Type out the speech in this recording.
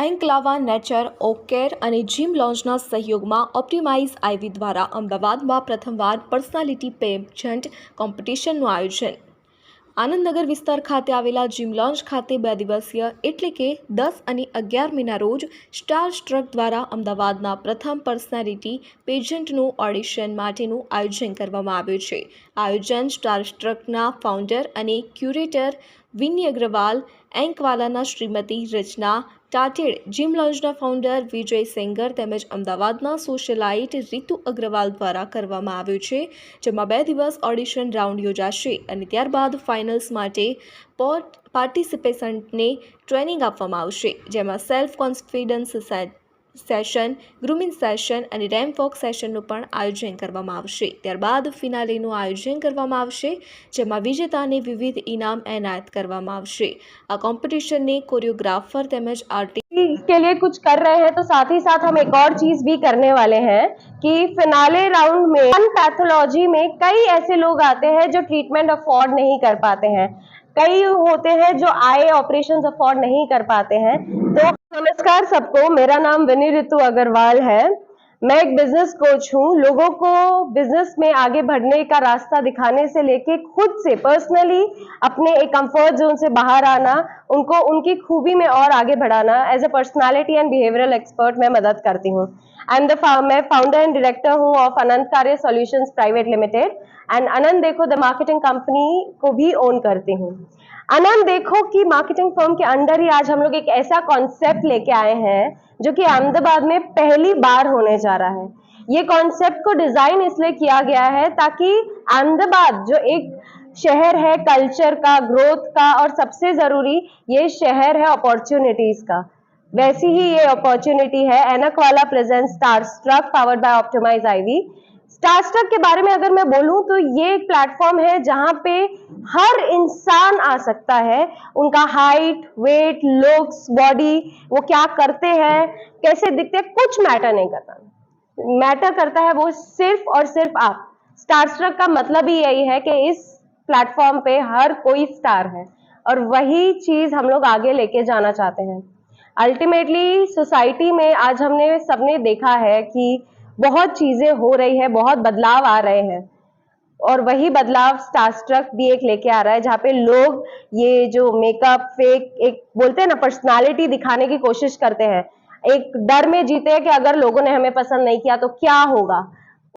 એન્કલાવા, nature, ઓકેર અને gym લોન્જના સહયોગમાં optimise આઈવી દ્વારા અમદાવાદમાં પ્રથમવાર પર્સનાલિટી પેજન્ટ કોમ્પિટિશનનું આયોજન. આનંદનગર વિસ્તાર ખાતે આવેલા જીમ લોન્ચ ખાતે બે દિવસીય એટલે કે દસ અને અગિયાર મેના રોજ સ્ટાર સ્ટ્રક દ્વારા અમદાવાદના પ્રથમ પર્સનાલિટી પેજન્ટનું ઓડિશન માટેનું આયોજન કરવામાં આવ્યું છે. આયોજન સ્ટાર સ્ટ્રકના ફાઉન્ડર અને ક્યુરેટર વિની અગ્રવાલ, એન્કવાલાના શ્રીમતી રચના ટાટેડ, જીમ લોન્જના ફાઉન્ડર વિજય સેંગર તેમજ અમદાવાદના સોશિયલાઇટ રીતુ અગ્રવાલ દ્વારા કરવામાં આવ્યું છે, જેમાં બે દિવસ ઓડિશન રાઉન્ડ યોજાશે અને ત્યારબાદ ફાઇનલ્સ માટે પોટ પાર્ટિસિપેશન્ટને ટ્રેનિંગ આપવામાં આવશે, જેમાં self confidence session grooming session અને રેમ્પ વોક સેશનનું પણ આયોજન કરવામાં આવશે ત્યારબાદ ફિનાલેનું આયોજન કરવામાં આવશે જેમાં વિજેતાને વિવિધ ઇનામ એનાયત કરવામાં આવશે આ કોમ્પિટિશનને કોરિયોગ્રાફર તેમજ આર્ટિસ્ટ के लिए कुछ कर रहे हैं तो साथ ही साथ हम एक और चीज भी करने वाले हैं कि फिनाले राउंड में पैथोलॉजी में कई ऐसे लोग आते हैं जो ट्रीटमेंट अफोर्ड नहीं कर पाते हैं कई होते हैं जो आए ऑपरेशन अफोर्ड नहीं कर पाते हैं तो नमस्कार सबको, मेरा नाम विनी ऋतु अग्रवाल है। मैं एक बिज़नेस कोच हूँ। लोगों को बिज़नेस में आगे बढ़ने का रास्ता दिखाने से लेके खुद से पर्सनली अपने एक कंफर्ट जोन से बाहर आना, उनको, उनकी खूबी में और आगे बढ़ाना as a personality and behavioural expert मैं मदद करती हूँ। आई एम द मैं फाउंडर एंड डायरेक्टर हूँ of Anant Karya solutions private limited and Anant Dekho the marketing company को भी ओन करती हूँ। आनंद देखो कि मार्केटिंग फर्म के अंडर ही आज हम लोग एक ऐसा कॉन्सेप्ट लेके आए हैं, जो कि अहमदाबाद में पहली बार होने जा रहा है। ये कॉन्सेप्ट को डिज़ाइन इसलिए किया गया है ताकि अहमदाबाद, जो एक शहर है कल्चर का ग्रोथ का, और सबसे ज़रूरी ये शहर है अपॉर्चुनिटीज़ का। वैसी ही ये अपॉर्चुनिटी है एनक वाला present star struck powered by optimize IV star struck के बारे में अगर मैं बोलूँ तो ये एक प्लेटफॉर्म है जहाँ पे हर इंसान आ सकता है। उनका हाइट वेट लुक्स बॉडी वो क्या करते हैं, कैसे दिखते हैं, कुछ मैटर नहीं करता। मैटर करता है वो सिर्फ़ और सिर्फ़ आप। स्टार स्ट्रक का मतलब ही यही है कि इस प्लेटफॉर्म पे हर कोई स्टार है। और वही चीज़ हम लोग आगे लेके जाना चाहते हैं। अल्टीमेटली सोसाइटी में आज हमने सबने देखा है कि बहुत चीज़ें हो रही है, बहुत बदलाव आ रहे हैं। और वही बदलाव स्टारस्ट्रक भी एक लेके आ रहा है, जहाँ पे लोग ये जो मेकअप फेक एक बोलते हैं ना पर्सनालिटी दिखाने की कोशिश करते हैं। एक डर में जीते हैं कि अगर लोगों ने हमें पसंद नहीं किया तो क्या होगा?